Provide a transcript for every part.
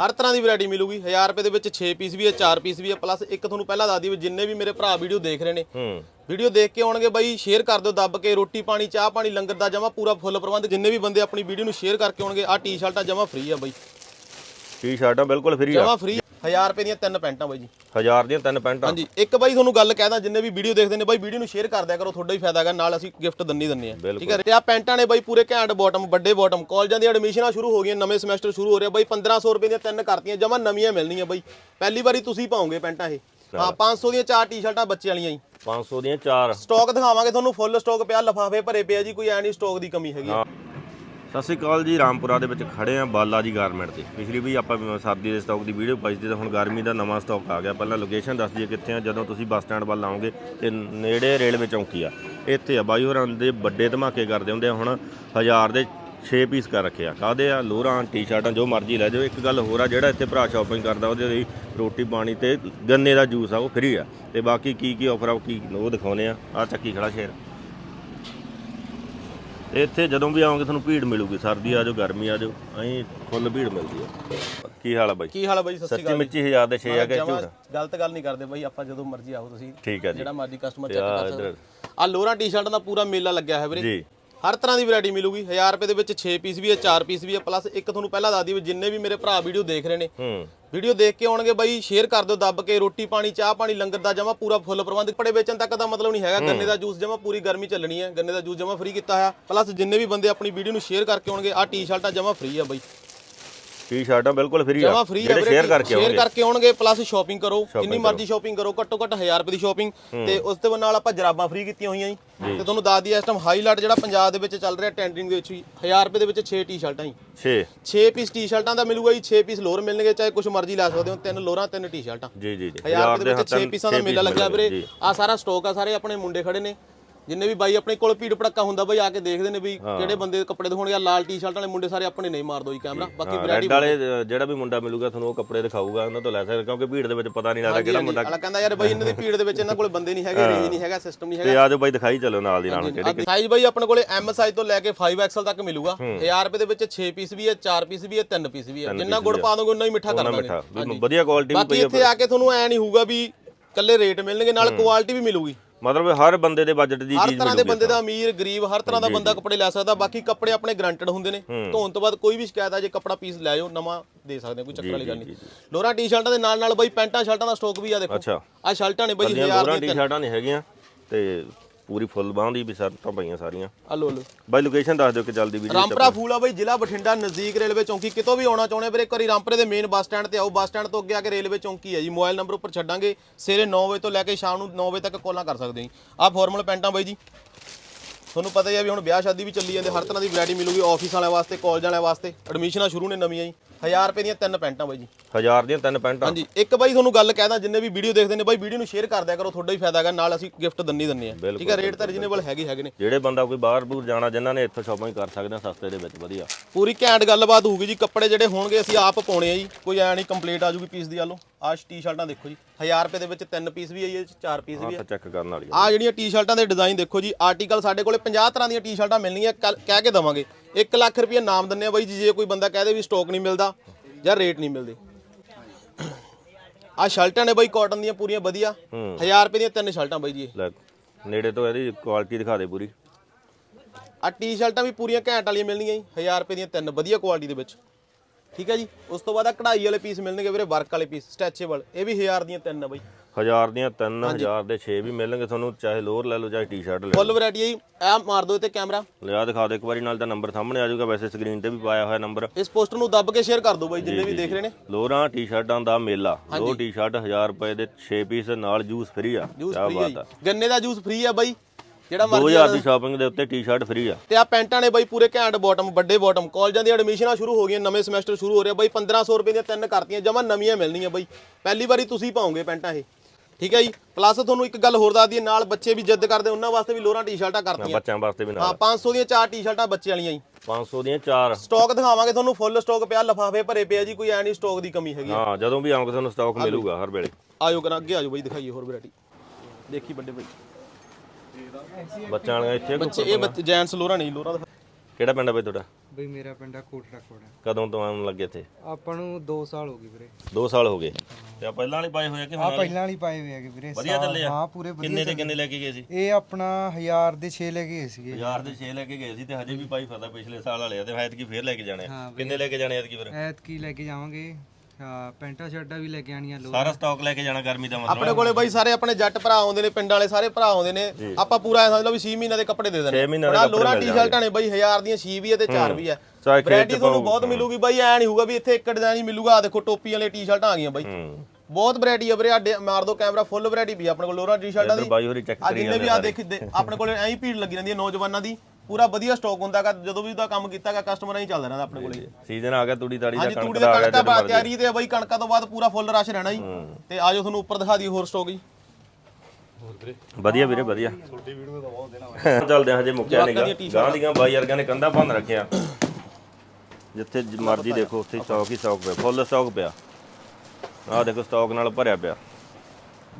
ਹਰ ਤਰ੍ਹਾਂ ਦੀ ਵੈਰਾਈਟੀ ਮਿਲੂਗੀ। 1000 ਰੁਪਏ ਦੇ ਵਿੱਚ 6 ਪੀਸ ਵੀ ਹੈ 4 ਪੀਸ ਵੀ ਹੈ ਪਲੱਸ ਇੱਕ ਤੁਹਾਨੂੰ ਪਹਿਲਾਂ ਦੱਸ ਦਈ ਵੀ ਜਿੰਨੇ ਵੀ ਮੇਰੇ ਭਰਾ ਵੀਡੀਓ ਦੇਖ ਰਹੇ ਨੇ। ਹੂੰ। ਵੀਡੀਓ ਦੇਖ ਕੇ ਆਉਣਗੇ ਬਾਈ ਸ਼ੇਅਰ ਕਰ ਦਿਓ ਦੱਬ ਕੇ ਰੋਟੀ ਪਾਣੀ ਚਾਹ ਪਾਣੀ ਲੰਗਰ ਦਾ ਜਮਾ ਪੂਰਾ ਫੁੱਲ ਪ੍ਰਬੰਧ। ਜਿੰਨੇ ਵੀ ਬੰਦੇ ਆਪਣੀ ਵੀਡੀਓ ਨੂੰ ਸ਼ੇਅਰ ਕਰਕੇ ਆਉਣਗੇ ਆਹ ਟੀ-ਸ਼ਰਟਾਂ ਜਮਾ ਫ੍ਰੀ ਆ ਬਾਈ। ਟੀ-ਸ਼ਰਟਾਂ ਬਿਲਕੁਲ ਫ੍ਰੀ ਆ। ਜਮਾ ਫ੍ਰੀ 1000 ਰੁਪਏ ਦੀਆਂ ਤਿੰਨ ਪੈਂਟਾਂ ਬਾਈ ਜੀ। ਹਜ਼ਾਰ ਦੀਆਂ ਤਿੰਨ ਪੈਂਟਾਂ। ਹਾਂਜੀ ਇੱਕ ਬਾਈ ਤੁਹਾਨੂੰ ਗੱਲ ਕਹਿਦਾ ਜਿੰਨੇ ਵੀ ਵੀਡੀਓ ਦੇਖਦੇ ਨੇ ਬਾਈ ਵੀਡੀਓ ਨੂੰ ਸ਼ੇਅਰ ਕਰ ਦਿਆ ਕਰੋ ਤੁਹਾਡਾ ਹੀ ਫਾਇਦਾ ਹੈਗਾ ਨਾਲ ਅਸੀਂ ਗਿਫਟ ਦੰਨੀ ਦੰਨੇ ਆ। ਠੀਕ ਹੈ ਤੇ ਆ ਪੈਂਟਾਂ ਨੇ ਬਾਈ ਪੂਰੇ ਘੈਂਟ ਬਾਟਮ ਵੱਡੇ ਬਾਟਮ ਕਾਲਜਾਂ ਦੀ ਐਡਮਿਸ਼ਨਾਂ ਸ਼ੁਰੂ ਹੋ ਗਈਆਂ ਨਵੇਂ ਸਮੈਸਟਰ ਸ਼ੁਰੂ ਹੋ ਰਿਹਾ। ਬਾਈ 1500 ਰੁਪਏ ਦੀਆਂ ਤਿੰਨ ਕਰਤੀਆਂ ਜਮਾ ਨਵੀਆਂ ਮਿਲਣੀਆਂ ਬਾਈ। ਪਹਿਲੀ ਵਾਰੀ ਤੁਸੀਂ ਪਾਓਗੇ ਪੈਂਟਾਂ ਇਹ। ਹਾਂ 500 ਦੀਆਂ ਚਾਰ ਟੀ-ਸ਼ਰਟਾਂ ਬੱਚੇ ਵਾਲੀਆਂ ਜੀ। 500 ਦੀਆਂ ਚਾਰ। ਸਟਾਕ ਦਿਖਾਵਾਂਗੇ ਤੁਹਾਨੂੰ ਫੁੱਲ ਸਟਾਕ ਪਿਆ ਲਫਾਫੇ ਭਰੇ ਪਿਆ ਜੀ ਕੋਈ ਐ ਨਹੀਂ ਸਟਾਕ ਦੀ ਕਮੀ ਹੈਗੀ। ਸਤਿ ਸ਼੍ਰੀ ਅਕਾਲ ਜੀ, ਰਾਮਪੁਰਾ ਦੇ ਵਿੱਚ ਖੜੇ ਆ ਬਾਲਾ ਜੀ ਗਾਰਮੈਂਟ ਤੇ। ਪਿਛਲੀ ਵੀ ਆਪਾਂ ਸਰਦੀ ਦੇ ਸਟਾਕ ਦੀ ਵੀਡੀਓ ਪਾਈ ਸੀ ਤੇ ਹੁਣ ਗਰਮੀ ਦਾ ਨਵਾਂ ਸਟਾਕ ਆ ਗਿਆ। ਪਹਿਲਾਂ ਲੋਕੇਸ਼ਨ ਦੱਸ ਦਈਏ ਕਿੱਥੇ ਆ, ਜਦੋਂ ਤੁਸੀਂ ਬੱਸ ਸਟੈਂਡ ਵੱਲ ਆਓਗੇ ਤੇ ਨੇੜੇ ਰੇਲਵੇ ਚੌਂਕੀ ਆ। ਇੱਥੇ ਆ ਬਾਈ ਹੋਰਾਂ ਦੇ ਵੱਡੇ ਧਮਾਕੇ ਕਰਦੇ ਹੁੰਦੇ ਆ, ਹੁਣ ਹਜ਼ਾਰ ਦੇ 6 ਪੀਸ ਕਰ ਰੱਖੇ ਆ। ਕਾਹਦੇ ਆ? ਲੋਰਾਂ, ਟੀ-ਸ਼ਰਟਾਂ, ਜੋ ਮਰਜ਼ੀ ਲੈ ਜਾਓ। ਇੱਕ ਗੱਲ ਹੋਰ ਆ, ਜਿਹੜਾ ਇੱਥੇ ਭਰਾ ਸ਼ਾਪਿੰਗ ਕਰਦਾ, ਉਹਦੇ ਲਈ ਰੋਟੀ, ਪਾਣੀ ਤੇ ਗੰਨੇ ਦਾ ਜੂਸ ਆ, ਉਹ ਫ੍ਰੀ ਆ। ਤੇ ਬਾਕੀ ਕੀ ਕੀ ਆਫਰ ਆ ਕੀ ਉਹ ਦਿਖਾਉਨੇ ਆ। ਆ ਚੱਕੀ ਖੜਾ ਸ਼ੇਰ। ਤੇ ਇੱਥੇ ਜਦੋਂ ਵੀ ਆਓਗੇ ਤੁਹਾਨੂੰ ਭੀੜ ਮਿਲੂਗੀ ਸਰਦੀ ਆ ਜਾਓ ਗਰਮੀ ਆ ਜਾਓ ਐਂ ਫੁੱਲ ਭੀੜ ਮਿਲਦੀ ਆ। ਕੀ ਹਾਲ ਆ ਬਾਈ? ਕੀ ਹਾਲ ਆ ਬਾਈ? ਸਤਿ ਸ਼੍ਰੀ ਸੱਚੀ ਅਕਾਲ ਮਿੱਚੀ ਦੇ 6 ਆ ਗਏ ਝੂਠ। ਗਲਤ ਗੱਲ ਨਹੀਂ ਕਰਦੇ ਬਾਈ ਆਪਾਂ ਜਦੋਂ ਮਰਜ਼ੀ ਆਓ ਤੁਸੀਂ। ਠੀਕ ਆ ਜੀ। ਜਿਹੜਾ ਮਰਜ਼ੀ ਕਸਟਮਰ ਚੈੱਕ ਕਰ ਸਕਦਾ ਆ ਲੋਰਾਂ ਟੀ-ਸ਼ਰਟ ਦਾ ਪੂਰਾ ਮੇਲਾ ਲੱਗਿਆ ਹੈ ਵੀਰੇ। ਜੀ। ਹਰ ਤਰ੍ਹਾਂ ਦੀ ਵੈਰਾਈਟੀ ਮਿਲੂਗੀ। 1000 ਰੁਪਏ ਦੇ ਵਿੱਚ 6 ਪੀਸ ਵੀ ਹੈ 4 ਪੀਸ ਵੀ ਹੈ ਪਲੱਸ ਇੱਕ ਤੁਹਾਨੂੰ ਪਹਿਲਾਂ ਦੱਸ ਦਈ ਵੀ ਜਿੰਨੇ ਵੀ ਮੇਰੇ ਭਰਾ ਵੀਡੀਓ ਦੇਖ ਰਹੇ ਨੇ ਹੂੰ। ਵੀਡੀਓ ਦੇਖ ਕੇ ਆਉਣਗੇ ਬਾਈ ਸ਼ੇਅਰ ਕਰ ਦਿਓ ਦੱਬ ਕੇ ਰੋਟੀ ਪਾਣੀ ਚਾਹ ਪਾਣੀ ਲੰਗਰ ਦਾ ਜਮਾ ਪੂਰਾ ਫੁੱਲ ਪ੍ਰਬੰਧ। ਕੱਪੜੇ ਵੇਚਣ ਤੱਕ ਦਾ ਮਤਲਬ ਨਹੀਂ ਹੈਗਾ ਗੰਨੇ ਦਾ ਜੂਸ ਜਮਾ ਪੂਰੀ ਗਰਮੀ ਚੱਲਣੀ ਹੈ ਗੰਨੇ ਦਾ ਜੂਸ ਜਮਾ ਫ੍ਰੀ ਕੀਤਾ ਹੋਇਆ। ਪਲੱਸ ਜਿੰਨੇ ਵੀ ਬੰਦੇ ਆਪਣੀ ਵੀਡੀਓ ਨੂੰ ਸ਼ੇਅਰ ਕਰਕੇ ਆਉਣਗੇ ਆ ਟੀ-ਸ਼ਰਟਾਂ ਜਮਾ ਫ੍ਰੀ ਆ ਬਾਈ। ਟੀ-ਸ਼ਰਟਾਂ ਬਿਲਕੁਲ ਫ੍ਰੀ ਆ। ਜਮਾ ਫ੍ਰੀ ਆ ਜਿਹੜੇ ਸ਼ੇਅਰ ਕਰਕੇ ਸ਼ੇਅਰ ਆਉਣਗੇ। ਕਰਕੇ ਆਉਣਗੇ ਪਲੱਸ ਸ਼ਾਪਿੰਗ ਕਰੋ। ਜਿੰਨੀ ਮਰਜ਼ੀ ਸ਼ਾਪਿੰਗ ਕਰੋ ਘੱਟੋ ਘੱਟ 1000 ਰੁਪਏ ਦੀ ਸ਼ਾਪਿੰਗ ਤੇ ਉਸ ਦੇ ਨਾਲ ਆਪਾਂ ਜਰਾਬਾਂ ਫ੍ਰੀ ਕੀਤੀਆਂ ਹੋਈਆਂ ਜੀ। ਤੇ ਤੁਹਾਨੂੰ ਦੱਸ ਦਈਏ ਇਸ ਟਾਈਮ ਹਾਈਲਾਈਟ ਜਿਹੜਾ ਪੰਜਾਬ ਦੇ ਵਿੱਚ ਚੱਲ ਰਿਹਾ ਟੈਂਡਰਿੰਗ ਦੇ ਵਿੱਚ ਵੀ 1000 ਰੁਪਏ ਦੇ ਵਿੱਚ 6 ਟੀ-ਸ਼ਰਟਾਂ ਜੀ। 6 6 ਪੀਸ ਟੀ-ਸ਼ਰਟਾਂ ਦਾ ਮਿਲੂਗਾ ਜੀ 6 ਪੀਸ ਲੋਅਰ ਮਿਲਣਗੇ ਚਾਹੇ ਕੁਝ ਮਰਜ਼ੀ ਲੈ ਸਕਦੇ ਹੋ ਤਿੰਨ ਲੋਅਰਾਂ ਤਿੰਨ ਟੀ-ਸ਼ਰਟਾਂ ਜੀ ਜੀ ਜੀ। 1000 ਰੁਪਏ ਦੇ ਵਿੱਚ 6 ਹੱਥਾਂ- ਪੀਸਾਂ ਦਾ ਮੇਲਾ ਲੱਗਿਆ ਵੀਰੇ। ਆ ਸਾਰਾ ਸਟਾਕ ਆ ਸਾਰੇ ਆਪਣੇ ਮੁੰਡੇ ਖੜੇ ਨੇ। ਜਿੰਨੇ ਵੀ ਬਾਈ ਆਪਣੇ ਕੋਲ ਭੀੜ ਭੜੱਕਾ ਹੁੰਦਾ ਬਾਈ ਆ ਕੇ ਦੇਖਦੇ ਨੇ ਵੀ ਕਿਹੜੇ ਬੰਦੇ ਕੱਪੜੇ ਦਿਖਾਉਣਗੇ। ਆਹ ਲਾਲ ਟੀ-ਸ਼ਰਟ ਵਾਲੇ ਮੁੰਡੇ ਸਾਰੇ ਆਪਣੇ ਨਹੀਂ ਮਾਰ ਦੋ ਜੀ ਕੈਮਰਾ ਬਾਕੀ ਰੈੱਡ ਵਾਲੇ ਅ, ਜਿਹੜਾ ਵੀ ਮੁੰਡਾ ਮਿਲੂਗਾ ਤੁਹਾਨੂੰ ਉਹ ਕੱਪੜੇ ਦਿਖਾਊਗਾ ਉਹਨਾਂ ਤੋਂ ਲੈ ਸਕਦੇ ਕਿਉਂਕਿ ਭੀੜ ਦੇ ਵਿੱਚ ਪਤਾ ਨਹੀਂ ਲੱਗਦਾ ਕਿਹੜਾ ਮੁੰਡਾ ਅਲਾ ਕਹਿੰਦਾ ਯਾਰ ਬਾਈ ਇਹਨਾਂ ਦੀ ਭੀੜ ਦੇ ਵਿੱਚ ਇਹਨਾਂ ਕੋਲ ਬੰਦੇ ਨਹੀਂ ਹੈਗੇ ਰੇਂਜ ਨਹੀਂ ਹੈਗਾ ਸਿਸਟਮ ਨਹੀਂ ਹੈਗਾ। ਤੇ ਆਜੋ ਬਾਈ ਦਿਖਾਈ ਚੱਲੋ ਨਾਲ ਦੀ ਨਾਲ ਕਿਹੜੇ ਸਾਈਜ਼ ਬਾਈ ਆਪਣੇ ਕੋਲੇ ਐਮ ਸਾਈਜ਼ ਤੋਂ ਲੈ ਕੇ 5XL ਤੱਕ ਮਿਲੂਗਾ। 1000 ਰੁਪਏ ਦੇ ਵਿੱਚ 6 ਪੀਸ ਵੀ ਹੈ 4 ਪੀਸ ਵੀ ਹੈ 3 ਪੀਸ ਵੀ ਹੈ। ਜਿੰਨਾ ਗੁੜ ਪਾ ਦੋਗੇ ਉਨਾ ਹੀ ਮਿੱਠਾ ਕਰ ਦਾਂਗੇ ਮਿੱਠਾ। ਵੀ ਵਧੀਆ ਕੁਆਲਿਟੀ ਵੀ ਬਾਕੀ ਇੱਥੇ ਆ ਕੇ ਤੁਹਾਨੂੰ ਐ ਨਹੀਂ ਹੋਊਗਾ ਵੀ ਕੱਲੇ ਰੇਟ ਮਿਲਣਗੇ ਨਾਲ ਕੁਆਲਿਟੀ ਵੀ ਮਿਲੂਗੀ। ਮਤਲਬ ਹਰ ਬੰਦੇ ਦੇ ਬਜਟ ਦੀ ਹਰ ਚੀਜ਼ ਤਰ੍ਹਾਂ ਦੇ ਮਿਲੂਗੀ ਬੰਦੇ ਦਾ ਅਮੀਰ ਗਰੀਬ ਹਰ ਤਰ੍ਹਾਂ ਦਾ ਬੰਦਾ ਕੱਪੜੇ ਲੈ ਸਕਦਾ ਬਾਕੀ ਕੱਪੜੇ ਆਪਣੇ ਗਰੰਟਡ ਹੁੰਦੇ ਨੇ। ਧੋਣ ਤੋਂ ਬਾਅਦ ਕੋਈ ਵੀ ਸ਼ਿਕਾਇਤ ਆ ਜੇ ਕੱਪੜਾ ਪੀਸ ਲੈ ਜਾਓ ਨਵਾਂ ਦੇ ਸਕਦੇ ਹੋ, ਕੋਈ ਚੱਕਰ ਵਾਲੀ ਗੱਲ ਨਹੀਂ। ਲੋਰਾਂ ਟੀ-ਸ਼ਰਟਾਂ ਦੇ ਨਾਲ ਨਾਲ ਬਾਈ ਪੈਂਟਾਂ ਸ਼ਰਟਾਂ ਦਾ ਸਟਾਕ ਵੀ ਆ ਦੇਖੋ। ਅੱਛਾ। ਆ ਸ਼ਰਟਾਂ ਨੇ ਬਾਈ ਦੀਆਂ 1000 ਦੋਰਾਂ ਦੀਆਂ ਟੀ-ਸ਼ਰਟਾਂ ਨਹੀਂ ਹੈਗੀਆਂ ਤੇ ਪੂਰੀ ਫੁੱਲ ਬਾਹਾਂ ਦੀ ਵੀ ਸ਼ਰਟਾਂ ਪਈਆਂ ਸਾਰੀਆਂ। ਆ ਲੋ ਲੋ ਬਾਈ ਲੋਕੇਸ਼ਨ ਦੱਸ ਦਿਓ ਕਿ ਜਲਦੀ ਵੀਡੀਓ ਰਾਮਪੁਰਾ ਫੂਲ ਆ ਬਾਈ ਜ਼ਿਲ੍ਹਾ ਬਠਿੰਡਾ ਨਜ਼ਦੀਕ ਰੇਲਵੇ ਚੌਂਕੀ। ਕਿਤੋਂ ਵੀ ਆਉਣਾ ਚਾਹੁੰਦੇ ਵੀਰੇ ਇੱਕ ਵਾਰੀ ਰਾਮਪੁਰੇ ਦੇ ਮੇਨ ਬੱਸ ਸਟੈਂਡ ਤੇ ਆਓ। ਬੱਸ ਸਟੈਂਡ ਤੋਂ ਅੱਗੇ ਆ ਕੇ ਰੇਲਵੇ ਚੌਂਕੀ ਹੈ ਜੀ। ਮੋਬਾਈਲ ਨੰਬਰ ਉੱਪਰ ਛੱਡਾਂਗੇ। ਸਵੇਰੇ 9 ਵਜੇ ਤੋਂ ਲੈ ਕੇ ਸ਼ਾਮ ਨੂੰ 9 ਵਜੇ ਤੱਕ ਕਾਲਾਂ ਕਰ ਸਕਦੇ ਜੀ। ਆਹ ਫਾਰਮਲ ਪੈਂਟਾਂ ਬਾਈ ਜੀ। ਤੁਹਾਨੂੰ ਪਤਾ ਹੀ ਆ ਵੀ ਹੁਣ ਵਿਆਹ ਸ਼ਾਦੀ ਵੀ ਚੱਲੀ ਜਾਂਦੇ ਹਰ ਤਰ੍ਹਾਂ ਦੀ ਵੈਰਾਈਟੀ ਮਿਲੂਗੀ। ਆਫਿਸ ਵਾਲਿਆਂ ਵਾਸਤੇ ਕਾਲਜ ਵਾਲਿਆਂ ਵਾਸਤੇ। ਐਡਮਿਸ਼ਨਾਂ ਸ਼ੁਰੂ ਨੇ ਨਵੀਆਂ ਜੀ। 1000 ਰੁਪਏ ਦੀਆਂ ਤਿੰਨ ਪੈਂਟਾਂ ਬਾਈ ਜੀ। ਹਜ਼ਾਰ ਦੀਆਂ ਤਿੰਨ ਪੈਂਟਾਂ? ਹਾਂਜੀ ਇੱਕ ਬਾਈ ਤੁਹਾਨੂੰ ਗੱਲ ਕਹਿਦਾ ਜਿੰਨੇ ਵੀ ਵੀਡੀਓ ਦੇਖਦੇ ਨੇ ਬਾਈ ਵੀਡੀਓ ਨੂੰ ਸ਼ੇਅਰ ਕਰ ਦਿਆ ਕਰੋ ਤੁਹਾਡਾ ਹੀ ਫਾਇਦਾ ਹੈਗਾ ਨਾਲ ਅਸੀਂ ਗਿਫਟ ਦੰਨੀ ਦੰਨੇ ਆ। ਠੀਕ ਹੈ ਰੇਟ ਤਾਂ ਰੀਜਨੇਬਲ ਹੈਗੇ ਹੈਗੇ ਨੇ। ਜਿਹੜੇ ਬੰਦਾ ਕੋਈ ਬਾਹਰ ਬੂਰ ਜਾਣਾ ਜਿਨ੍ਹਾਂ ਨੇ ਇੱਥੋਂ ਸ਼ਾਪਿੰਗ ਕਰ ਸਕਦੇ ਆ ਸਸਤੇ ਦੇ ਵਿੱਚ ਵਧੀਆ। ਪੂਰੀ ਘੈਂਟ ਗੱਲਬਾਤ ਹੋਊਗੀ ਜੀ ਕੱਪੜੇ ਜਿਹੜੇ ਹੋਣਗੇ ਅਸੀਂ ਆਪ ਪਾਉਣੇ ਆ ਜੀ ਕੋਈ ਐ ਨਹੀਂ ਕੰਪਲੀਟ ਆ ਜੂਗੀ ਪੀਸ ਦੀ ਆਲੋ। ਆਹ ਟੀ-ਸ਼ਰਟਾਂ ਦੇਖੋ ਜੀ 1000 ਰੁਪਏ ਦੇ ਵਿੱਚ ਤਿੰਨ ਪੀਸ ਵੀ ਇਹ 'ਚ ਚਾਰ ਪੀਸ ਵੀ ਤਾਂ ਚੈੱਕ ਕਰਨ ਵਾਲੀ ਆ। ਜਿਹੜੀਆਂ ਟੀ-ਸ਼ਰਟਾਂ ਦੇ ਡਿਜ਼ਾਈਨ ਦੇਖੋ ਜੀ ਆਰਟੀਕਲ ਸਾਡੇ ਕੋਲੇ 50 ਤਰ੍ਹਾਂ ਦੀਆਂ ਟੀ-ਸ਼ਰਟਾਂ ਮਿਲਣਗੀਆਂ ਕਹਿ ਕੇ ਦਵਾਂਗੇ। 1 ਲੱਖ ਰੁਪਏ ਨਾਮ ਦਿੰਨੇ ਆ ਬਾਈ ਜੀ ਜੇ ਕੋਈ ਬੰਦਾ ਕਹਦੇ ਵੀ ਸਟਾਕ ਨਹੀਂ ਮਿਲਦਾ ਜਾਂ ਰੇਟ ਨਹੀਂ ਮਿਲਦੇ। ਆ ਸ਼ਰਟਾਂ ਨੇ ਬਾਈ ਕਾਟਨ ਦੀਆਂ ਪੂਰੀਆਂ ਵਧੀਆ 1000 ਰੁਪਏ ਦੀਆਂ ਤਿੰਨ ਸ਼ਰਟਾਂ ਬਾਈ ਜੀ ਇਹ। ਲੈ ਨੇੜੇ ਤੋਂ ਇਹਦੀ ਕੁਆਲਿਟੀ ਦਿਖਾ ਦੇ ਪੂਰੀ। ਆ ਟੀ-ਸ਼ਰਟਾਂ ਵੀ ਪੂਰੀਆਂ ਘੈਂਟ ਵਾਲੀਆਂ ਮਿਲਣਗੀਆਂ ਜੀ 1000 ਰੁਪਏ ਦੀਆਂ ਤਿੰਨ ਵਧੀਆ ਕੁਆਲਿਟੀ ਦੇ ਵਿੱਚ। ਠੀਕ ਹੈ ਜੀ? ਉਸ ਤੋਂ ਬਾਅਦ ਆ ਕਢਾਈ ਵਾਲੇ ਪੀਸ ਮਿਲਣਗੇ ਵੀਰੇ ਵਰਕ ਵਾਲੇ ਪੀਸ ਸਟ੍ਰੈਚੇਬਲ ਇਹ ਵੀ 1000 ਦੀਆਂ ਤਿੰਨ ਆ ਬਾਈ। ਹਜ਼ਾਰ ਦੀਆਂ ਤਿੰਨ ਹਜ਼ਾਰ ਦੇ 6 ਵੀ ਮਿਲਣਗੇ ਤੁਹਾਨੂੰ ਚਾਹੇ ਲੋਅਰ ਲੈ ਲਓ ਚਾਹੇ ਟੀ-ਸ਼ਰਟ ਲੈ ਲਓ। ਫੁੱਲ ਵੈਰਾਈਟੀ ਹੈ ਜੀ। ਆ ਮਾਰ ਦਿਓ ਤੇ ਕੈਮਰਾ ਲਿਆ ਦਿਖਾ ਦਿਓ ਇੱਕ ਵਾਰੀ ਨਾਲ ਤਾਂ ਨੰਬਰ ਸਾਹਮਣੇ ਆ ਜਾਊਗਾ ਵੈਸੇ ਸਕਰੀਨ ਤੇ ਵੀ ਪਾਇਆ ਹੋਇਆ ਨੰਬਰ ਇਸ ਪੋਸਟਰ ਨੂੰ ਦੱਬ ਕੇ ਸ਼ੇਅਰ ਕਰ ਦਿਓ ਬਾਈ ਜਿੰਨੇ ਵੀ ਦੇਖ ਰਹੇ ਨੇ। ਲੋਰਾਂ ਟੀ-ਸ਼ਰਟਾਂ ਦਾ ਮੇਲਾ। ਲੋ ਟੀ-ਸ਼ਰਟ 1000 ਰੁਪਏ ਦੇ 6 ਪੀਸ ਨਾਲ ਜੂਸ ਫ੍ਰੀ ਆ। ਜੂਸ ਫ੍ਰੀ ਆ। ਗੰਨੇ ਦਾ ਜੂਸ ਫ੍ਰੀ ਆ ਬਾਈ। ਜਿਹੜਾ ਮਰਜ਼ੀ 2000 ਦੀ ਸ਼ਾਪਿੰਗ ਦੇ ਉੱਤੇ ਟੀ-ਸ਼ਰਟ ਫ੍ਰੀ ਆ। ਤੇ ਆ ਪੈਂਟਾਂ ਨੇ ਬਾਈ ਪੂਰੇ ਘੈਂਟ ਬਾਟਮ ਵੱਡੇ ਬਾਟਮ ਕਾਲਜਾਂ ਦੀ ਐਡਮਿਸ਼ਨਾਂ ਸ਼ੁਰੂ ਹੋ ਗਈਆਂ ਨਵੇਂ ਸਮੈਸਟਰ ਸ਼ੁਰੂ ਹੋ ਰਿਹਾ ਬਾਈ 1500 ਰੁਪਏ ਦੀਆਂ ਤਿੰਨ ਕਰਤੀਆਂ ਜਮਾ ਨਵੀਆਂ ਮਿਲਣੀਆਂ ਬਾਈ। ਪਹਿਲੀ ਵਾਰੀ ਤੁਸੀਂ ਪਾਓਗੇ ਪੈਂਟਾਂ ਇਹ। ਠੀਕ ਹੈ ਜੀ? ਪਲੱਸ ਤੁਹਾਨੂੰ ਇੱਕ ਗੱਲ ਹੋਰ ਦੱਸ ਦਈਏ ਨਾਲ ਬੱਚੇ ਵੀ ਜਿੱਦ ਕਰਦੇ ਉਹਨਾਂ ਵਾਸਤੇ ਵੀ ਲੋਰਾਂ ਟੀ-ਸ਼ਰਟਾਂ ਕਰਤੀਆਂ। ਬੱਚਿਆਂ ਵਾਸਤੇ ਵੀ ਹਾਂ ਨਾਲ 500 ਦੀਆਂ ਚਾਰ ਟੀ-ਸ਼ਰਟਾਂ ਬੱਚੇ ਵਾਲੀਆਂ ਜੀ। 500 ਦੀਆਂ ਚਾਰ। ਸਟਾਕ ਦਿਖਾਵਾਂਗੇ ਤੁਹਾਨੂੰ ਫੁੱਲ ਸਟਾਕ ਪਿਆ ਲਫਾਫੇ ਭਰੇ ਪਿਆ ਜੀ ਕੋਈ ਐ ਨਹੀਂ ਸਟਾਕ ਦੀ ਕਮੀ ਹੈਗੀ ਹਾਂ ਜਦੋਂ ਵੀ ਆਉਂਗੇ ਤੁਹਾਨੂੰ ਸਟਾਕ ਮਿਲੂਗਾ ਹਰ ਵੇਲੇ। ਆਇਓ ਕਰਾਂ ਅੱਗੇ ਆਜੋ ਬਾਈ ਦਿਖਾਈਏ ਹੋਰ ਵੈਰਾਈਟੀ ਦੇਖੀ ਵੱਡੇ ਬਾਈ। ਬੱਚਿਆਂ ਵਾਲੀਆਂ ਇੱਥੇ ਬੱਚੇ ਇਹ ਬੱਚੇ ਜੈਂਟਸ ਲੋਰਾਂ ਨਹੀਂ ਲੋਰਾਂ ਦਾ ਕਿਹੜਾ ਪਿੰਡ ਆ ਬਈ ਤੁਹਾਡਾ? ਬਈ ਮੇਰਾ ਪਿੰਡ ਆ ਕੋਟੜਾ ਕੋੜਾ ਕਦੋਂ ਤੋਂ ਆਉਣ ਲੱਗੇ ਇੱਥੇ? ਆਪਾਂ ਨੂੰ 2 ਸਾਲ ਹੋ ਗਏ ਵੀਰੇ। 2 ਸਾਲ ਹੋ ਗਏ। ਤੇ ਆ ਪਹਿਲਾਂ ਵਾਲੀ ਪਾਏ ਹੋਏ ਆ ਕਿ ਆ ਹੁਣ ਵਾਲੇ? ਪਹਿਲਾਂ ਵਾਲੀ ਪਾਏ ਹੋਏ ਹੈਗੇ ਵੀਰੇ ਵਧੀਆ ਚੱਲੇ ਆ? ਹਾਂ ਪੂਰੇ ਵਧੀਆ ਕਿੰਨੇ ਤੇ ਕਿੰਨੇ ਲੈ ਕੇ ਗਏ ਸੀ? ਇਹ ਆਪਣਾ 1000 ਦੇ 6 ਲੈ ਕੇ ਗਏ ਸੀਗੇ। 1000 ਦੇ 6 ਲੈ ਕੇ ਗਏ ਸੀ ਤੇ ਹਜੇ ਵੀ ਪਾਈ ਫਤਾ ਪਿਛਲੇ ਸਾਲ ਵਾਲੇ ਆ ਤੇ ਐਤਕੀ ਫੇਰ ਲੈ ਕੇ ਜਾਣੇ ਆ। ਕਿੰਨੇ ਲੈ ਕੇ ਜਾਣੇ ਐਤਕੀ ਫਿਰ? ਐਤ ਕੀ ਲੈ ਕੇ ਜਾਵਾਂਗੇ। ਹਾਂ ਪੈਂਟਾ ਸ਼ਰਟਾਂ ਵੀ ਲੈ ਕੇ ਆਣੀਆਂ ਲੋ ਸਾਰਾ ਸਟਾਕ ਲੈ ਕੇ ਜਾਣਾ ਗਰਮੀ ਦਾ ਮਤਲਬ। ਆਪਣੇ ਕੋਲੇ ਬਾਈ ਸਾਰੇ ਆਪਣੇ ਜੱਟ ਭਰਾ ਆਉਂਦੇ ਨੇ ਪਿੰਡ ਵਾਲੇ ਸਾਰੇ ਭਰਾ ਆਉਂਦੇ ਨੇ। ਆਪਾਂ ਪੂਰਾ ਐਂ ਸਮਝ ਲਓ ਵੀ 6 ਮਹੀਨਿਆਂ ਦੇ ਕੱਪੜੇ ਦੇ ਦਿੰਦੇ ਛੇ ਮਹੀਨਿਆਂ ਦੇ ਆਹ ਕੱਪੜੇ ਲੋਰਾ ਮਿਲ ਟੀ-ਸ਼ਰਟਾਂ ਨੇ ਬਾਈ 1000 ਦੀਆਂ 6 ਵੀ ਹੈ ਤੇ 4 ਵੀ ਹੈ ਚਾਹੇ ਖੇਤ ਵੈਰਾਈਟੀ ਚ ਤੁਹਾਨੂੰ। ਬਹੁਤ ਮਿਲੂਗੀ ਬਾਈ ਐ ਨਹੀਂ ਹੋਊਗਾ ਵੀ ਇੱਥੇ ਇੱਕ ਡਿਜ਼ਾਈਨ ਹੀ ਮਿਲੂਗਾ। ਆ ਦੇਖੋ ਟੋਪੀ ਵਾਲੇ ਟੀ-ਸ਼ਰਟਾਂ ਆ ਗਈਆਂ ਬਾਈ। ਬਹੁਤ ਵੈਰਾਈਟੀ ਆ ਵੀਰੇ ਆਹ ਡੇ- ਮਾਰ ਦੋ ਕੈਮਰਾ ਫੁੱਲ ਵੈਰਾਈਟੀ ਵੀ ਆ। ਆਪਣੇ ਕੋਲ ਲੋਰਾ ਟੀ-ਸ਼ਰਟਾਂ ਦੀ। ਬਾਈ ਹੋਰੀ ਚੈੱਕ ਆ ਕਰੀ ਜਿੰਨੇ ਵੀ ਆ ਦੇਖ ਦੇ- ਆਪਣੇ ਕੋਲੇ ਐਂ ਹੀ ਭੀੜ ਲੱਗੀ ਰਹਿੰਦੀ ਹੈ ਨੌਜਵਾਨਾਂ ਦੀ। ਪੂਰਾ ਵਧੀਆ ਸਟਾਕ ਹੁੰਦਾਗਾ ਜਦੋਂ ਵੀ ਉਹਦਾ ਕੰਮ ਕੀਤਾਗਾ ਕਸਟਮਰਾਂ ਹੀ ਚੱਲਦਾ ਰਹਿੰਦਾ ਆਪਣੇ ਕੋਲੇ। ਸੀਜ਼ਨ ਆ ਗਿਆ ਤੂੜੀ ਤਾੜੀ ਦਾ ਹਾਂਜੀ ਕਣਕ ਤੂੜੀ ਦਾ ਦਾ ਆ ਗਿਆ ਕਣਕਾਂ ਜਦੋਂ ਮਰਜ਼ੀ ਤਿਆਰੀ ਤੇ ਆ ਬਾਈ ਕਣਕਾਂ ਤੋਂ ਬਾਅਦ ਪੂਰਾ ਫੁੱਲ ਰਸ਼ ਰਹਿਣਾ ਜੀ। ਤੇ ਆਜੋ ਤੁਹਾਨੂੰ ਉੱਪਰ ਦਿਖਾ ਦਈਏ ਹੋਰ ਸਟਾਕ ਜੀ। ਵਧੀਆ ਵੀਰੇ ਵਧੀਆ। ਛੋਟੀ ਵੀਡੀਓ ਤਾਂ ਬਹੁਤ ਦੇਣਾ ਚੱਲਦੇ ਆ ਹਜੇ ਮੁੱਕਿਆ ਜਵਾਕਾਂ ਦੀਆਂ ਨਹੀਂਗਾ ਗਾਂ ਦੀਆਂ ਬਾਈ ਵਰਗਿਆਂ ਨੇ ਕੰਧਾ ਭੰਨ ਰੱਖਿਆ। ਜਿੱਥੇ ਜ- ਮਰਜ਼ੀ ਦੇਖੋ ਉੱਥੇ ਸਟਾਕ ਹੀ ਸਟਾਕ ਪਿਆ ਫੁੱਲ ਸਟਾਕ ਪਿਆ। ਆਹ ਦੇਖੋ ਸਟਾਕ ਨਾਲ ਭਰਿਆ ਪਿਆ।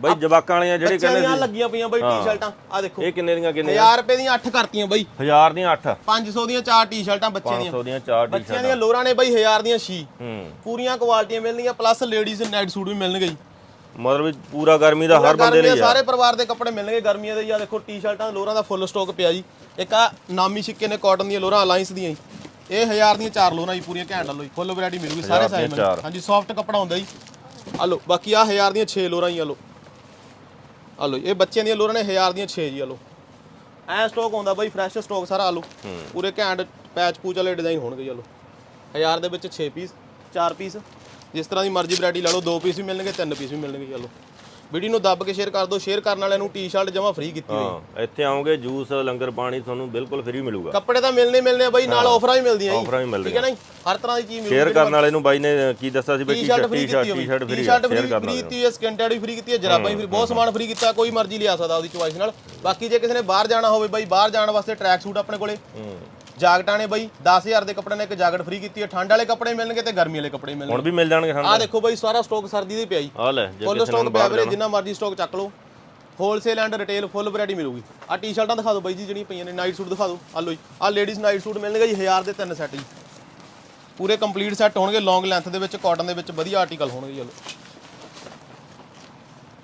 ਬਾਈ ਜਵਾਕਾਂ ਵਾਲੀਆਂ ਜਿਹੜੇ ਬੱਚਿਆਂ ਕਹਿੰਦੇ ਦੀਆਂ ਸੀ। ਲੱਗੀਆਂ ਪਈਆਂ ਬਾਈ ਟੀ-ਸ਼ਰਟਾਂ ਆ ਦੇਖੋ। ਇਹ ਕਿੰਨੇ ਦੀਆਂ ਕਿੰਨੇ 1000 ਰੁਪਏ ਦੀਆਂ 8 ਕਰਤੀਆਂ ਬਾਈ। 1000 ਦੀਆਂ 8 500 ਦੀਆਂ 4 ਟੀ-ਸ਼ਰਟਾਂ ਬੱਚਿਆਂ ਦੀਆਂ। 500 ਦੀਆਂ 4 ਟੀ ਬੱਚਿਆਂ ਦੀਆਂ ਲੋਰਾਂ ਨੇ ਬਾਈ 1000 ਦੀਆਂ 6 ਹੂੰ। ਪੂਰੀਆਂ ਕੁਆਲਿਟੀਆਂ ਮਿਲਣਗੀਆਂ ਪਲੱਸ ਲੇਡੀਜ਼ ਨਾਈਟ ਸੂਟ ਵੀ ਮਿਲਣਗੇ ਜੀ। ਮਤਲਬ ਪੂਰਾ ਗਰਮੀ ਦਾ ਹਰ ਬੰਦੇ ਲਈ ਆ ਸਾਰੇ ਪਰਿਵਾਰ ਦੇ ਕੱਪੜੇ ਮਿਲਣਗੇ ਗਰਮੀਆਂ ਦੇ ਜੀ ਆ ਦੇਖੋ ਟੀ-ਸ਼ਰਟਾਂ ਲੋਰਾਂ ਦਾ ਫੁੱਲ ਸਟਾਕ ਪਿਆ ਜੀ। ਇੱਕ ਆ ਨਾਮੀ ਸਿੱਕੇ ਨੇ ਕਾਟਨ ਦੀਆਂ ਲੋਰਾਂ ਅਲਾਈਅੰਸ ਦੀਆਂ ਜੀ। ਇਹ 1000 ਦੀਆਂ ਚਾਰ ਲੋਰਾਂ ਜੀ ਪੂਰੀਆਂ ਘੈਂਟ ਲੋ ਜੀ। ਫੁੱਲ ਵੈਰਾਈਟੀ ਮਿਲੂਗੀ ਸਾਰੇ ਹਜ਼ਾਰ ਸਾਈਜ਼। ਹਾਂਜੀ ਸੌਫਟ ਕੱਪੜਾ ਹੁੰਦਾ ਜੀ। ਆ ਲੋ ਬਾਕੀ ਆ 1000 ਦੀਆਂ 6 ਲੋਰਾਂ ਹੀ ਆ ਲੋ ਆ ਲੋ ਇਹ ਬੱਚਿਆਂ ਦੀਆਂ ਲੋਰਾਂ ਨੇ 1000 ਦੀਆਂ 6 ਜੀ ਆ ਲੋ ਐ ਸਟਾਕ ਹੁੰਦਾ ਬਾਈ ਫਰੈਸ਼ ਸਟਾਕ ਸਾਰਾ ਆ ਲੋ ਪੂਰੇ ਘੈਂਟ ਪੈਚ ਪੂਚ ਵਾਲੇ ਡਿਜ਼ਾਈਨ ਹੋਣਗੇ ਜੀ ਆ ਲੋ 1000 ਦੇ ਵਿੱਚ 6 ਪੀਸ 4 ਪੀਸ ਜਿਸ ਤਰ੍ਹਾਂ ਦੀ ਮਰਜ਼ੀ ਵੈਰਾਈਟੀ ਲਾ ਲਓ 2 ਪੀਸ ਵੀ ਮਿਲਣਗੇ 3 ਪੀਸ ਵੀ ਮਿਲਣਗੇ ਚਲੋ ਵੀਡੀਓ ਨੂੰ ਦੱਬ ਕੇ ਸ਼ੇਅਰ ਕਰ ਦਿਓ ਸ਼ੇਅਰ ਕਰਨ ਵਾਲਿਆਂ ਨੂੰ ਟੀ-ਸ਼ਰਟ ਜਮਾ ਫ੍ਰੀ ਕੀਤੀ ਹੋਈ। ਹਾਂ ਇੱਥੇ ਆਓਗੇ ਜੂਸ ਲੰਗਰ ਪਾਣੀ ਤੁਹਾਨੂੰ ਬਿਲਕੁਲ ਫ੍ਰੀ ਮਿਲੂਗਾ। ਕੱਪੜੇ ਤਾਂ ਮਿਲਨੇ ਮਿਲਨੇ ਆ ਬਾਈ ਨਾਲ ਆਫਰਾਂ ਵੀ ਮਿਲਦੀਆਂ ਜੀ। ਆਫਰਾਂ ਵੀ ਮਿਲ ਠੀਕ ਹੈ ਨਾ ਜੀ? ਹਰ ਤਰ੍ਹਾਂ ਦੀ ਚੀਜ਼ ਮਿਲੂਗੀ ਸ਼ੇਅਰ ਕਰਨ ਵਾਲੇ ਨੂੰ ਬਾਈ ਨੇ ਕੀ ਦੱਸਿਆ ਸੀ ਬਈ ਟੀ-ਸ਼ਰਟ ਫ੍ਰੀ ਟੀ-ਸ਼ਰਟ ਕੀਤੀ ਹੋਈ। ਟੀ-ਸ਼ਰਟ ਫ੍ਰੀ ਟੀ-ਸ਼ਰਟ ਸ਼ੇਅਰ ਕਰਨ ਫ੍ਰੀ ਵਾਲੇ ਕੀਤੀ ਹੈ ਸਕਿੰਟੈਡ ਵੀ ਫ੍ਰੀ ਕੀਤੀ ਹੈ ਜਰਾਬਾਂ ਵੀ ਫ੍ਰੀ ਬਹੁਤ ਸਮਾਨ ਫ੍ਰੀ ਕੀਤਾ ਕੋਈ ਮਰਜ਼ੀ ਲਿਆ ਸਕਦਾ ਉਹਦੀ ਚੁਆਇਸ ਨਾਲ। ਬਾਕੀ ਜੇ ਕਿਸੇ ਨੇ ਬਾਹਰ ਜਾਣਾ ਹੋਵੇ ਬਾਈ ਬਾਹਰ ਜਾਣ ਵਾਸਤੇ ਟਰੈਕ ਸੂਟ ਆਪਣੇ ਕੋਲੇ। ਹੂੰ। ਜਾਕਟਾਂ ਨੇ ਬਾਈ 10000 ਦੇ ਕੱਪੜੇ ਨੇ ਇੱਕ ਜਾਕਟ ਫ੍ਰੀ ਕੀਤੀ ਹੈ। ਠੰਡ ਵਾਲੇ ਕੱਪੜੇ ਮਿਲਣਗੇ ਤੇ ਗਰਮੀ ਵਾਲੇ ਕੱਪੜੇ ਹੁਣ ਮਿਲਣਗੇ। ਵੀ ਮਿਲ ਜਾਣਗੇ ਆਹ ਸਾਨੂੰ ਦੇਖੋ ਬਾਈ ਸਾਰਾ ਸਟਾਕ ਸਰਦੀ ਦੇ ਪਿਆ ਜੀ। ਆ ਲੈ ਜੇ ਫੁੱਲ ਕਿਸੇ ਸਟਾਕ ਨੂੰ ਪਿਆ ਬਾਹਰ ਵੀਰੇ ਜਾਣਾ। ਜਿੰਨਾ ਮਰਜ਼ੀ ਸਟਾਕ ਚੱਕ ਲਓ। Wholesale and retail full variety ਮਿਲੂਗੀ। ਆ ਟੀ-ਸ਼ਰਟਾਂ ਦਿਖਾ ਦਿਓ ਬਾਈ ਜੀ ਜਿਹੜੀਆਂ ਪਈਆਂ ਨੇ। ਨਾਈਟ ਸੂਟ ਦਿਖਾ ਦਿਓ। ਆ ਲਓ ਜੀ। ਆ ਲੇਡੀਜ਼ ਨਾਈਟ ਸੂਟ ਮਿਲਣਗੇ ਜੀ 1000 ਦੇ ਤਿੰਨ ਸੈੱਟ ਜੀ। ਪੂਰੇ ਕੰਪਲੀਟ ਸੈੱਟ ਹੋਣਗੇ ਲੌਂਗ ਲੈਂਥ ਦੇ ਵਿੱਚ ਕਾਟਨ ਦੇ ਵਿੱਚ। ਵਧੀਆ ਆਰਟੀਕਲ ਹੋਣਗੇ ਜੀ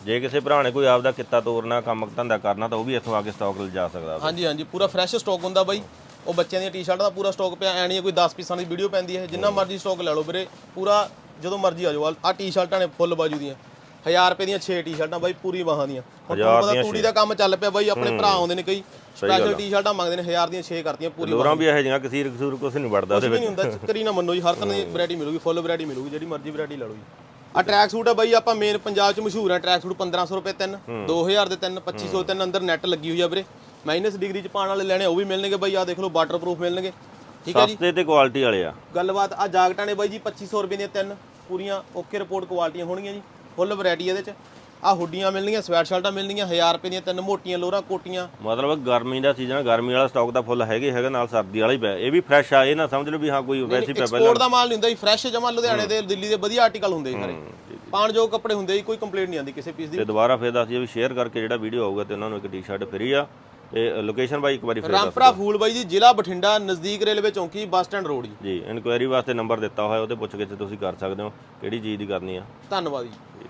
ਜੇ ਕਿਸੇ ਭਰਾ ਨੇ ਕੋਈ ਆਪਦਾ ਕਿੱਤਾ ਤੋਰਨਾ ਕੰਮ ਧੰਦਾ ਕਰਨਾ ਤਾਂ ਉਹ ਵੀ ਇੱਥੋਂ ਆ ਕੇ ਸਟਾਕ ਲਿਜਾ ਸਕਦਾ ਹਾਂਜੀ ਹਾਂਜੀ। ਪੂਰਾ ਫਰੈਸ਼ ਸਟਾਕ ਹੁੰਦਾ ਬਾਈ। ਉਹ ਬੱਚਿਆਂ ਦੀਆਂ ਟੀ-ਸ਼ਰਟਾਂ ਦਾ ਪੂਰਾ ਸਟਾਕ ਪਿਆ। ਐ ਨਹੀਂ ਕੋਈ 10 ਪੀਸਾਂ ਦੀ ਵੀਡੀਓ ਪੈਂਦੀ ਹੈ। ਜਿੰਨਾ ਮਰਜ਼ੀ ਸਟਾਕ ਲੈ ਲਓ ਵੀਰੇ। ਪੂਰਾ ਜਦੋਂ ਮਰਜ਼ੀ ਆ ਜਾਓ। ਆ ਟੀ-ਸ਼ਰਟਾਂ ਨੇ ਫੁੱਲ ਬਾਜੂ ਦੀਆਂ। 1000 ਰੁਪਏ ਦੀਆਂ 6 ਟੀ-ਸ਼ਰਟਾਂ ਬਾਈ ਪੂਰੀ ਬਾਹਾਂ ਦੀਆਂ। ਹੁਣ ਹਜ਼ਾਰ ਤੁਹਾਨੂੰ ਪਤਾ ਤੂੜੀ ਦਾ ਕੰਮ ਚੱਲ ਪਿਆ ਬਾਈ ਆਪਣੇ ਭਰਾ ਆਉਂਦੇ ਨੇ ਕਈ। ਸਪੈਸ਼ਲ ਟੀ-ਸ਼ਰਟਾਂ ਮੰਗਦੇ ਨੇ 1000 ਦੀਆਂ 6 ਕਰਤੀਆਂ ਪੂਰੀ ਲੋਰਾਂ ਵੀ ਇਹੋ ਜਿਹੀਆਂ ਕਸੀਰ ਕਸੂਰ ਕੁਛ ਨਹੀਂ ਵੜਦਾ ਉਹਦੇ ਕੁਝ ਵਿੱਚ। ਨਹੀਂ ਹੁੰਦਾ ਚੱਕਰੀ ਨਾ ਮੰਨੋ ਜੀ ਹਰ ਤਰ੍ਹਾਂ ਦੀ ਵੈਰਾਈਟੀ ਮਿਲੂਗੀ ਫੁੱਲ ਵੈਰਾਈਟੀ ਮਿਲੂਗੀ ਜਿਹੜੀ ਮਰਜ਼ੀ ਵੈਰਾਈਟੀ ਲੈ ਲਓ ਜੀ। ਆ ਟਰੈਕ ਸੂਟ ਆ ਬਾਈ ਆਪਾਂ ਮੇਨ ਪੰਜਾਬ 'ਚ ਮਸ਼ਹੂਰ ਆ ਟਰੈਕ ਸੂਟ 1500 ਰੁਪਏ ਤਿੰਨ 2000 ਦੇ ਤਿੰਨ 2500 ਦੇ ਤਿੰਨ ਅੰਦਰ ਨੈਟ ਲੱਗੀ ਹੋਈ ਆ ਵੀਰੇ। ਮਾਈਨਸ ਡਿਗਰੀ 'ਚ ਪਾਣ ਵਾਲੇ ਲੈਣੇ ਉਹ ਵੀ ਮਿਲਣਗੇ ਬਾਈ ਆ ਦੇਖ ਲਓ ਵਾਟਰਪ੍ਰੂਫ ਮਿਲਣਗੇ। ਠੀਕ ਹੈ ਜੀ? ਸਸਤੇ ਤੇ ਕੁਆਲਿਟੀ ਵਾਲੇ ਆ। ਗੱਲਬਾਤ ਆ ਜਾਕਟਾਂ ਨੇ ਬਾਈ ਜੀ 2500 ਰੁਪਏ ਦੀਆਂ ਤਿੰਨ ਪੂਰੀਆਂ ਓਕੇ ਰਿਪੋਰਟ ਕੁਆਲਿਟੀਆਂ ਹੋਣਗੀਆਂ ਜੀ। ਫੁੱਲ ਵੈਰਾਈਟੀ ਇਹਦੇ 'ਚ। ਆ ਹੁੱਡੀਆਂ ਮਿਲਣਗੀਆਂ ਸਵੈਟ ਸ਼ਰਟਾਂ ਮਿਲਣਗੀਆਂ 1000 ਰੁਪਏ ਦੀਆਂ ਤਿੰਨ ਮੋਟੀਆਂ ਲੋਰਾਂ ਕੋਟੀਆਂ। ਮਤਲਬ ਗਰਮੀ ਦਾ ਸੀਜ਼ਨ ਗਰਮੀ ਵਾਲਾ ਸਟਾਕ ਦਾ ਫੁੱਲ ਹੈਗੇ ਹੈਗਾ ਨਾਲ ਸਰਦੀ ਵਾਲਾ ਹੀ ਪਿਆ। ਇਹ ਵੀ ਫਰੈਸ਼ ਆ ਇਹ ਨਾ ਸਮਝ ਲਓ ਵੀ ਹਾਂ ਕੋਈ ਵੈਸੀ ਪਿਆ ਪਹਿਲਾਂ। ਐਕਸਪੋਰਟ ਦਾ ਮਾਲ ਨਹੀਂ ਹੁੰਦਾ ਜੀ ਫਰੈਸ਼ ਜਮਾ ਲੁਧਿਆਣੇ ਦੇ ਦਿੱਲੀ ਦੇ ਵਧੀਆ ਆਰਟੀਕਲ ਹੁੰਦੇ ਜੀ ਸਾਰੇ। ਪਾਣ ਜੋ ਕੱਪੜੇ ਹੁੰਦੇ ਜੀ ਕੋਈ ਕੰਪਲੇਂਟ ਨਹੀਂ ਆਉਂਦੀ ਕਿਸੇ ਪੀਸ ਦੀ। ਤੇ ਦੁਬਾਰਾ ਫੇਰ ਦੱਸ ਦਈਏ ਵੀ ਸ਼ੇਅਰ ਕਰਕੇ ਜਿਹੜਾ ਵੀਡੀਓ ਆਊਗਾ ਤੇ ਉਹਨਾਂ ਨੂੰ ਇੱਕ ਟੀ-ਸ਼ਰਟ ਫ੍ਰੀ ਆ। ਤੇ ਲੋਕੇਸ਼ਨ ਬਾਈ ਇੱਕ ਵਾਰੀ ਫੇਰ ਰਾਮਪੁਰਾ ਫੂਲ ਬਾਈ ਜੀ ਜ਼ਿਲ੍ਹਾ ਬਠਿੰਡਾ ਨਜ਼ਦੀਕ ਰੇਲਵੇ ਚੌਂਕੀ ਬੱਸ ਸਟੈਂਡ ਰੋਡ ਜੀ। ਜੀ ਇਨਕੁਆਇਰੀ ਵਾਸਤੇ ਨੰਬਰ ਦਿੱਤਾ ਹੋਇਆ ਉਹਦੇ ਪੁੱਛ ਕੇ ਤੁਸੀਂ ਕਰ ਸਕਦੇ ਹੋ ਕਿਹੜੀ ਚੀਜ਼ ਦੀ ਕਰਨੀ ਆ? ਧੰਨਵਾਦ ਜੀ।